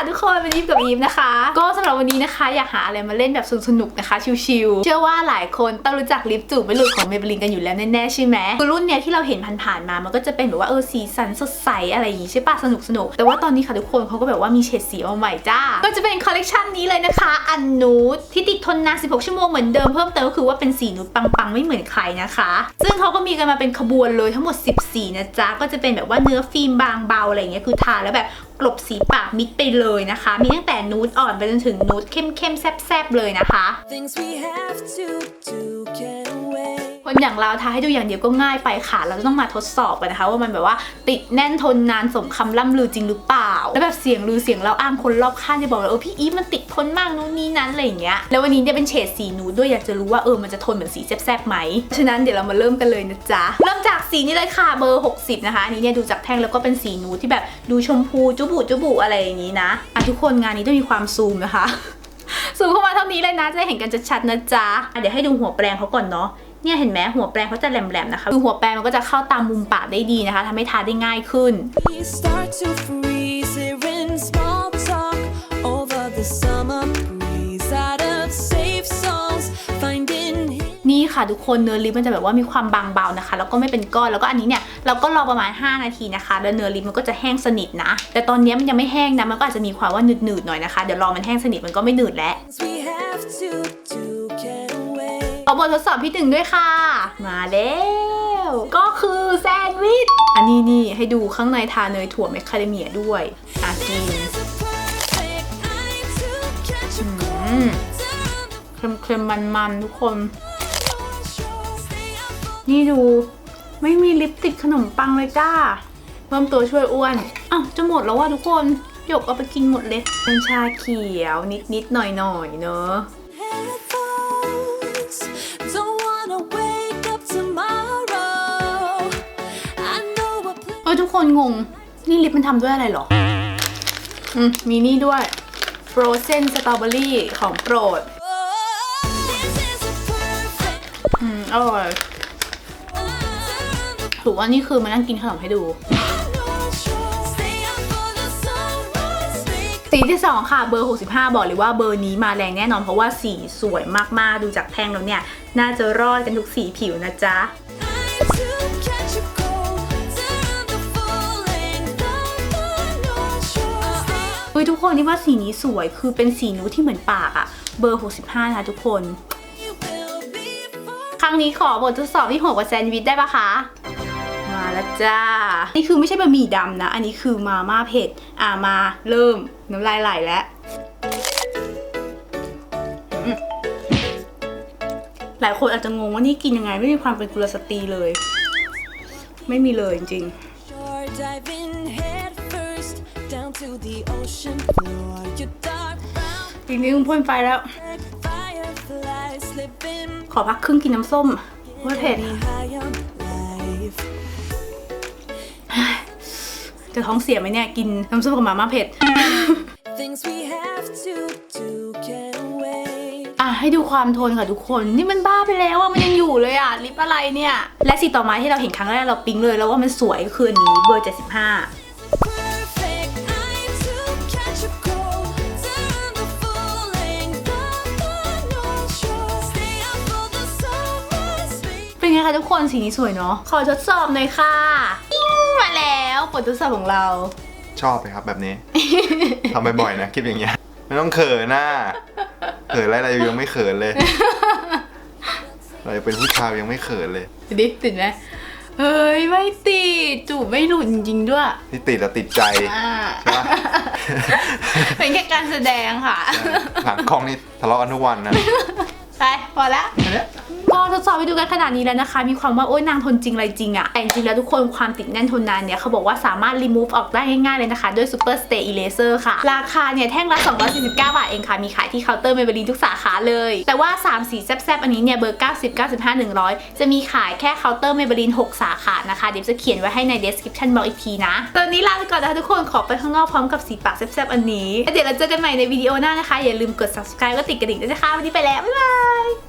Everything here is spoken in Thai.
ค่ะทุกคนวันนี้กับอีฟนะคะ ก็สำหรับวันนี้นะคะ อยากหาอะไรมาเล่นแบบสนุกๆนะคะ ชิลๆเชื่อว่าหลายคนต้องรู้จักลิปจูบไม่หลุดของเมเบลินกันอยู่แล้วแน่ๆใช่ไหมคือรุ่นเนี้ยที่เราเห็นผ่านๆมา มันก็จะเป็นแบบว่าเออสีสันสดใสอะไรอย่างงี้ใช่ปะสนุกสนุกๆแต่ว่าตอนนี้ค่ะทุกคนเขาก็แบบว่ามีเฉดสีมาใหม่จ้า ก็จะเป็นคอลเลกชันนี้เลยนะคะ อันนูดที่ติดทนนาน 16 ชั่วโมงเหมือนเดิมเพิ่มเติมก็คือว่าเป็นสีนูดปังๆไม่เหมือนใครนะคะ ซึ่งเขาก็มีกันมาเป็นขบวนเลยทั้งหมด10สีนะจ๊ะก็จะเป็นแบบว่าเนื้อฟิล์มบางเบาอะไรอย่างเงี้ยคือทาแล้วแบบ กลบสีปากมิดไปเลยนะคะ มีตั้งแต่นูดอ่อนไปจนถึงนูดเข้มๆแซ่บๆเลยนะคะ Things we have to do can. คนอย่างเราทาให้ดูอย่างเดียวก็ง่ายไปค่ะ เราจะต้องมาทดสอบกันนะคะ ว่ามันแบบว่าติดแน่นทนนานสมคำล่ำลือจริงหรือเปล่า แล้วแบบเสียงลือเสียงเราอ้างคนรอบข้างจะบอกว่าเออพี่อีฟมันติดทนมากนู้นนี่นั้นอะไรอย่างเงี้ย แล้ววันนี้เนี่ยเป็นเฉดสีนูดด้วยอยากจะรู้ว่าเออมันจะทนเหมือนสีแซ่บๆไหมฉะนั้นเดี๋ยวเรามาเริ่มกันเลยนะจ๊ะเริ่มจากสีนี้เลยค่ะเบอร์ 60 นะคะอันนี้เนี่ยดูจากแท่งแล้วก็เป็นสีนูดที่แบบดูชมพูจุบุจุบุอะไรอย่างนี้นะอะทุกคนงานนี้ต้องมีความซูมนะคะซูมเข้ามาเท่านี้เลยนะจะเห็นกันชัดๆนะจ๊ะะเดี๋ยวให้ดูหัวแปรงเขาก่อนเนาะ เนี่ยเห็นไหมหัวแปรงเขาจะแหลมๆนะคะคือหัวแปรงมันก็จะเข้าตามมุมปากได้ดีนะคะทำให้ทาได้ง่ายขึ้น We start to freeze here in small talk over the summer breeze. Out of safe songs, finding hidden นี่ค่ะทุกคนเนื้อลิปมันจะแบบว่ามีความบางเบานะคะ แล้วก็ไม่เป็นก้อนแล้วก็อันนี้เนี่ยเราก็รอประมาณ 5 นาทีนะคะ แล้วเนื้อลิปมันก็จะแห้งสนิทนะ แต่ตอนนี้มันยังไม่แห้งนะมันก็อาจจะมีความว่าหนืดๆหน่อยนะคะเดี๋ยวรอมันแห้งสนิทมันก็ไม่หนืดแล้ว บททดสอบที่หนึ่งด้วยค่ะ มาแล้วก็คือแซนด์วิช อันนี้นี่ให้ดูข้างในทาเนยถั่วแมคคาเดเมียด้วยอะกิน It's a perfect night to catch a Mm. cold down เค็มๆมันๆทุกคน the shore. Stay up for นี่ดูไม่มีลิปติดขนมปังเลยจ้าเพิ่มตัวช่วยอ้วนอ้าวจะหมดแล้วว่ะทุกคนหยกเอาไปกินหมดเลยเป็นชาเขียวนิดๆหน่อยๆเนอะ a place. เออทุกคนงง นี่ลิปมันทำด้วยอะไรหรอ อืม มีนี่ด้วย Frozen Strawberry ของโปรด อืม อร่อยถือว่านี่คือมานั่งกินขนมให้ดู สีที่ 2 ค่ะเบอร์ 65 บอกเลยว่าเบอร์นี้มาแรงแน่นอนเพราะว่าสีสวยมากๆ ดูจากแท่งแล้วเนี่ย น่าจะรอดกันทุกสีผิวนะจ๊ะ คนนี่ว่าสีนี้สวยคือเป็นสีนูดที่เหมือนปากอะเบอร์ 65 นะทุกคน ครั้งนี้ขอบททดสอบที่โหกว่าแซนด์วิชได้ปะคะมาแล้วจ้า นี่คือไม่ใช่บะหมี่ดำนะ อันนี้คือมาม่าเผ็ด อ่ามาเริ่มน้ำลายไหลแล้ว หลายคนอาจจะงงว่านี่กินยังไงไม่มีความเป็นกุลสตรีเลย ไม่มีเลยจริง to the ocean floor. Your dark brown ๆจริงๆพ่นไฟแล้ว fireflies slipping ขอพักครึ่งกินน้ำส้มเพราะเผ็ด me high on life. จะท้องเสียไหมเนี่ย กินน้ำส้มกับมาม่าเผ็ด Things we have to do can wait. อะให้ดูความโทนค่ะทุกคน นี่มันบ้าไปแล้วอะมันยังอยู่เลยอะลิปอะไรเนี่ย และสีต่อมาที่เราเห็นครั้งแรกเราปิ๊งเลยแล้วว่ามันสวยก็คืออันนี้เบอร์ 75 ไงคะทุกคนสีนี้สวยเนาะขอทดสอบหน่อยค่ะปิ้งมาแล้วบททดสอบของเรา ชอบไหมครับแบบนี้ ทำบ่อยๆนะคลิปอย่างเงี้ยไม่ต้องเขินหน้าเขินอะไรเรายังไม่เขินเลยเราจะเป็นผู้ชายยังไม่เขินเลยดิติดไหมเฮ้ยไม่ติดจูบไม่หลุดจริงๆด้วยที่ติดแล้วติดใจอ่าใช่ปะเป็นแค่การแสดงค่ะหลังกล้องนี่ทะเลาะกันทุกวันนะ ไปพอละก็ทดสอบไปดูกันขนาดนี้แล้วนะคะ มีความว่าโอ้ยนางทนจริงอะไรจริงอะแต่จริงๆแล้วทุกคนความติดแน่นทนนานเนี่ยเขาบอกว่าสามารถ remove ออกได้ง่ายๆเลยนะคะ ด้วย Super Stay Eraser ค่ะ ราคาเนี่ยแท่งละ 249 บาทเองค่ะ มีขายที่เคาน์เตอร์เมเบลีทุกสาขาเลย แต่ว่า 3 สีแซ่บๆ อันนี้เนี่ยเบอร์ 90 95 100 จะมีขายแค่เคาน์เตอร์เมเบลีน6 สาขานะคะ เดี๋ยวจะเขียนไว้ให้ใน description box อีกทีนะตอนนี้ลาไปก่อนนะคะทุกคนขอไปข้างนอกพร้อมกับสีปากแซ่บๆอันนี้แล้วเดี๋ยวเราเจอกันใหม่ในวิดีโอหน้านะคะอย่าลืมกด subscribe ก็ติดกระดิ่งด้วยนะคะวันนี้ไปแล้วบ๊ายบาย Bye.